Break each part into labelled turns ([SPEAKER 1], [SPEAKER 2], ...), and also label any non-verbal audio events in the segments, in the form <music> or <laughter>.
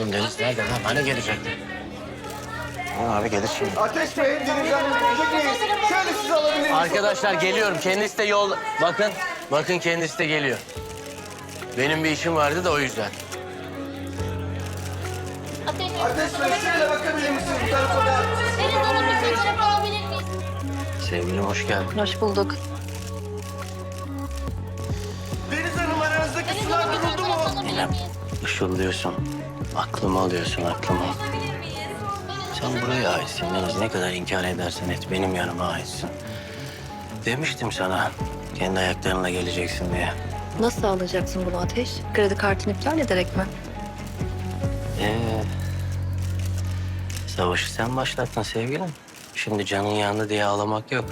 [SPEAKER 1] Oğlum Deniz nerede lan? Hani gelecekti? Oğlum abi gelir şimdi.
[SPEAKER 2] Ateş Bey, denizden gelecek miyiz? Şöyle sizi alabilir miyiz?
[SPEAKER 1] Arkadaşlar geliyorum. Kendisi de yol... Bakın, bakın kendisi de geliyor. Benim bir işim vardı da o yüzden.
[SPEAKER 3] Ateş
[SPEAKER 2] Ateş Bey, şöyle bakabilir misiniz bu tarafa da?
[SPEAKER 3] Deniz Hanım bir fotoğraf alabilir miyiz?
[SPEAKER 1] Sevgilim hoş geldin.
[SPEAKER 4] Hoş bulduk.
[SPEAKER 2] Deniz Hanım aranızdaki sular duruldu mu?
[SPEAKER 3] miyiz?
[SPEAKER 1] Işıldıyorsun. Aklımı alıyorsun aklımı. Sen buraya aitsin Deniz. Ne kadar inkar edersen et benim yanıma aitsin. Demiştim sana kendi ayaklarınla geleceksin diye.
[SPEAKER 4] Nasıl alacaksın bunu Ateş? Kredi kartını iptal ederek mi?
[SPEAKER 1] Ee, savaşı sen başlattın sevgilim. Şimdi canın yandı diye ağlamak yok.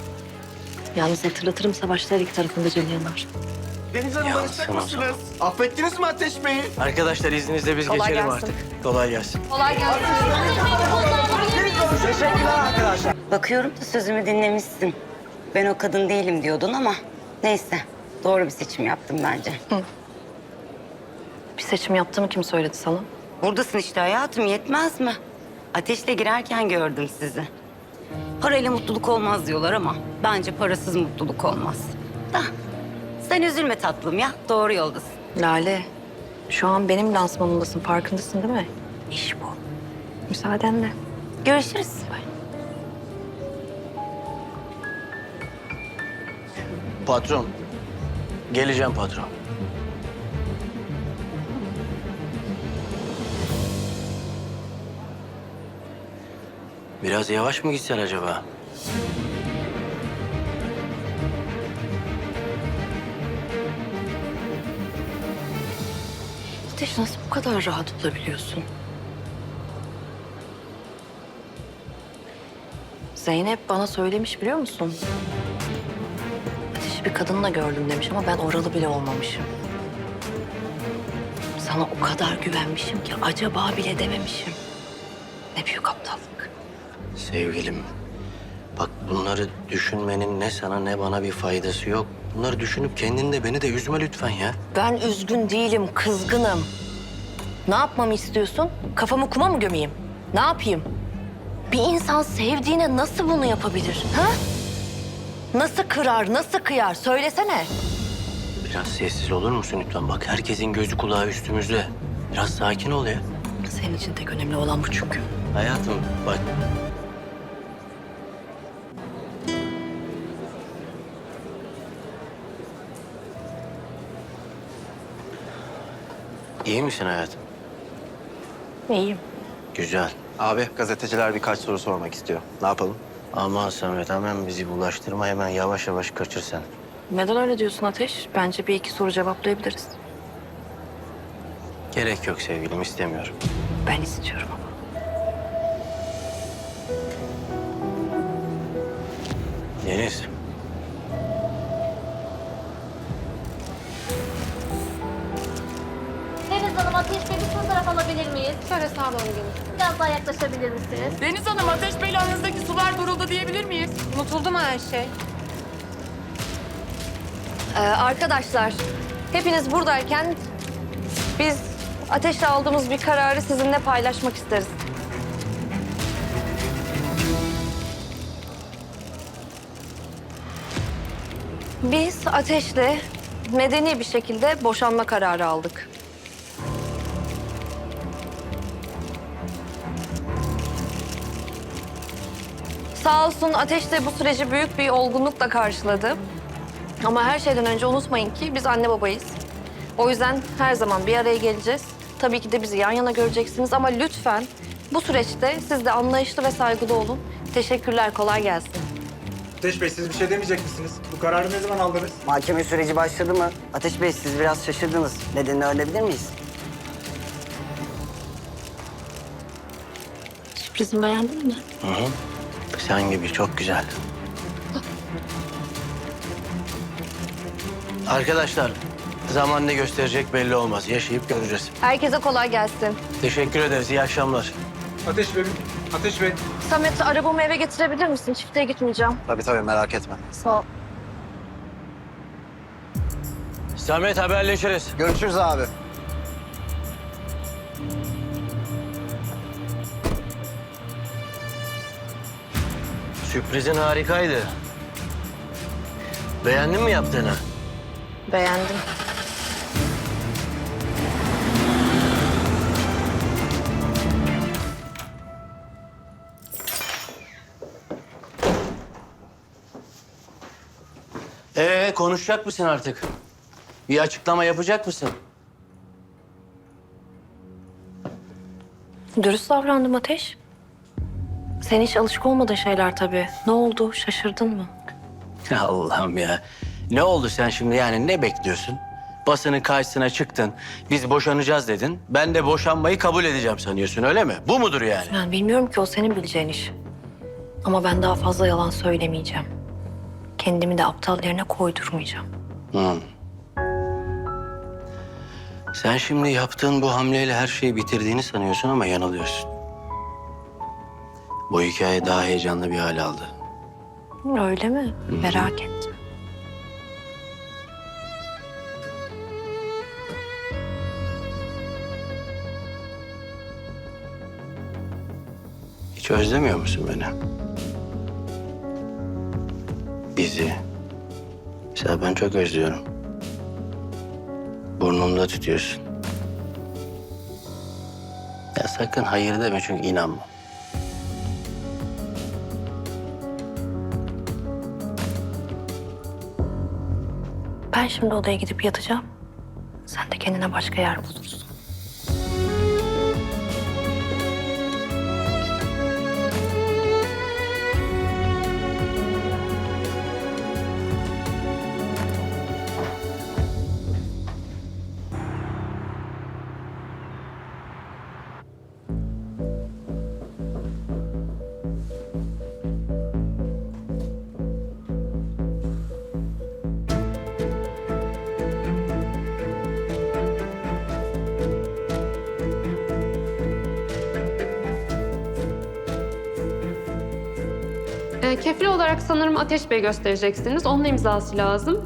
[SPEAKER 4] Yalnız hatırlatırım savaşlar iki tarafında canı yanar.
[SPEAKER 2] Deniz Hanım barışacak mısınız? Affettiniz mi Ateş Bey'i?
[SPEAKER 1] Arkadaşlar izninizle biz
[SPEAKER 4] Kolay
[SPEAKER 1] geçelim
[SPEAKER 4] gelsin.
[SPEAKER 1] artık. Kolay gelsin.
[SPEAKER 4] Kolay gelsin.
[SPEAKER 2] Teşekkürler arkadaşlar.
[SPEAKER 5] Bakıyorum da sözümü dinlemişsin. Ben o kadın değilim diyordun ama neyse. Doğru bir seçim yaptım bence.
[SPEAKER 4] Bir seçim yaptığımı kim söyledi sana?
[SPEAKER 5] Buradasın işte hayatım yetmez mi? Ateşle girerken gördüm sizi. Parayla mutluluk olmaz diyorlar ama bence parasız mutluluk olmaz. Da sen üzülme tatlım ya doğru yoldasın.
[SPEAKER 4] Lale, şu an benim lansmanımdasın. Farkındasın değil mi? İş bu. Müsaadenle.
[SPEAKER 5] Görüşürüz.
[SPEAKER 1] Patron. Geleceğim patron. Biraz yavaş mı gitsen acaba?
[SPEAKER 4] Ateş nasıl bu kadar rahat olabiliyorsun? Zeynep bana söylemiş biliyor musun? Ateş'i bir kadınla gördüm demiş ama ben oralı bile olmamışım. Sana o kadar güvenmişim ki acaba bile dememişim. Ne büyük aptallık.
[SPEAKER 1] Sevgilim. Bak bunları düşünmenin ne sana ne bana bir faydası yok. Bunları düşünüp kendini de beni de üzme lütfen ya.
[SPEAKER 4] Ben üzgün değilim, kızgınım. Ne yapmamı istiyorsun? Kafamı kuma mı gömeyim? Ne yapayım? Bir insan sevdiğine nasıl bunu yapabilir? Ha? Nasıl kırar, nasıl kıyar? Söylesene.
[SPEAKER 1] Biraz sessiz olur musun lütfen? Bak herkesin gözü kulağı üstümüzde. Biraz sakin ol ya.
[SPEAKER 4] Senin için tek önemli olan bu çünkü.
[SPEAKER 1] Hayatım bak. İyi misin hayatım?
[SPEAKER 4] İyiyim.
[SPEAKER 1] Güzel.
[SPEAKER 6] Abi gazeteciler birkaç soru sormak istiyor. Ne yapalım?
[SPEAKER 1] Aman Samet hemen bizi bulaştırma hemen yavaş yavaş kaçır sen.
[SPEAKER 4] Neden öyle diyorsun Ateş? Bence bir iki soru cevaplayabiliriz.
[SPEAKER 1] Gerek yok sevgilim istemiyorum.
[SPEAKER 4] Ben istiyorum ama.
[SPEAKER 1] Deniz.
[SPEAKER 3] Hanım, Ateş Bey bir fotoğraf alabilir miyiz? Şöyle sağa doğru gelin. Biraz daha yaklaşabilir misiniz?
[SPEAKER 7] Deniz Hanım, Ateş Bey'le aranızdaki sular duruldu diyebilir miyiz?
[SPEAKER 8] Unutuldu mu her şey?
[SPEAKER 4] Ee, arkadaşlar, hepiniz buradayken biz Ateş'le aldığımız bir kararı sizinle paylaşmak isteriz. Biz Ateş'le medeni bir şekilde boşanma kararı aldık. Sağ olsun Ateş de bu süreci büyük bir olgunlukla karşıladı. Ama her şeyden önce unutmayın ki biz anne babayız. O yüzden her zaman bir araya geleceğiz. Tabii ki de bizi yan yana göreceksiniz ama lütfen bu süreçte siz de anlayışlı ve saygılı olun. Teşekkürler, kolay gelsin.
[SPEAKER 9] Ateş Bey siz bir şey demeyecek misiniz? Bu kararı ne zaman aldınız?
[SPEAKER 10] Mahkeme süreci başladı mı? Ateş Bey siz biraz şaşırdınız. Nedenini öğrenebilir miyiz?
[SPEAKER 4] Sürprizimi beğendin mi?
[SPEAKER 1] Hı. Sen gibi çok güzel. Arkadaşlar zaman ne gösterecek belli olmaz. Yaşayıp göreceğiz.
[SPEAKER 4] Herkese kolay gelsin.
[SPEAKER 1] Teşekkür ederiz. İyi akşamlar.
[SPEAKER 9] Ateş Bey, Ateş Bey.
[SPEAKER 4] Samet arabamı eve getirebilir misin? Çiftliğe gitmeyeceğim.
[SPEAKER 6] Tabii tabii merak etme.
[SPEAKER 4] Sağ ol.
[SPEAKER 1] Samet haberleşiriz.
[SPEAKER 6] Görüşürüz abi.
[SPEAKER 1] Sürprizin harikaydı. Beğendin mi yaptığını?
[SPEAKER 4] Beğendim.
[SPEAKER 1] Ee konuşacak mısın artık? Bir açıklama yapacak mısın?
[SPEAKER 4] Dürüst davrandım Ateş. Sen hiç alışık olmadığın şeyler tabii. Ne oldu? Şaşırdın mı? <laughs>
[SPEAKER 1] Allah'ım ya. Ne oldu sen şimdi yani ne bekliyorsun? Basının karşısına çıktın. Biz boşanacağız dedin. Ben de boşanmayı kabul edeceğim sanıyorsun öyle mi? Bu mudur yani?
[SPEAKER 4] Yani bilmiyorum ki o senin bileceğin iş. Ama ben daha fazla yalan söylemeyeceğim. Kendimi de aptal yerine koydurmayacağım.
[SPEAKER 1] Hı. Sen şimdi yaptığın bu hamleyle her şeyi bitirdiğini sanıyorsun ama yanılıyorsun. Bu hikaye daha heyecanlı bir hal aldı.
[SPEAKER 4] Öyle mi? Merak ettim.
[SPEAKER 1] Hiç özlemiyor musun beni? Bizi. Mesela ben çok özlüyorum. Burnumda tutuyorsun. Ya sakın hayır deme çünkü inanma.
[SPEAKER 4] Şimdi odaya gidip yatacağım. Sen de kendine başka yer bulursun.
[SPEAKER 8] E, kefil olarak sanırım Ateş Bey göstereceksiniz. Onun imzası lazım.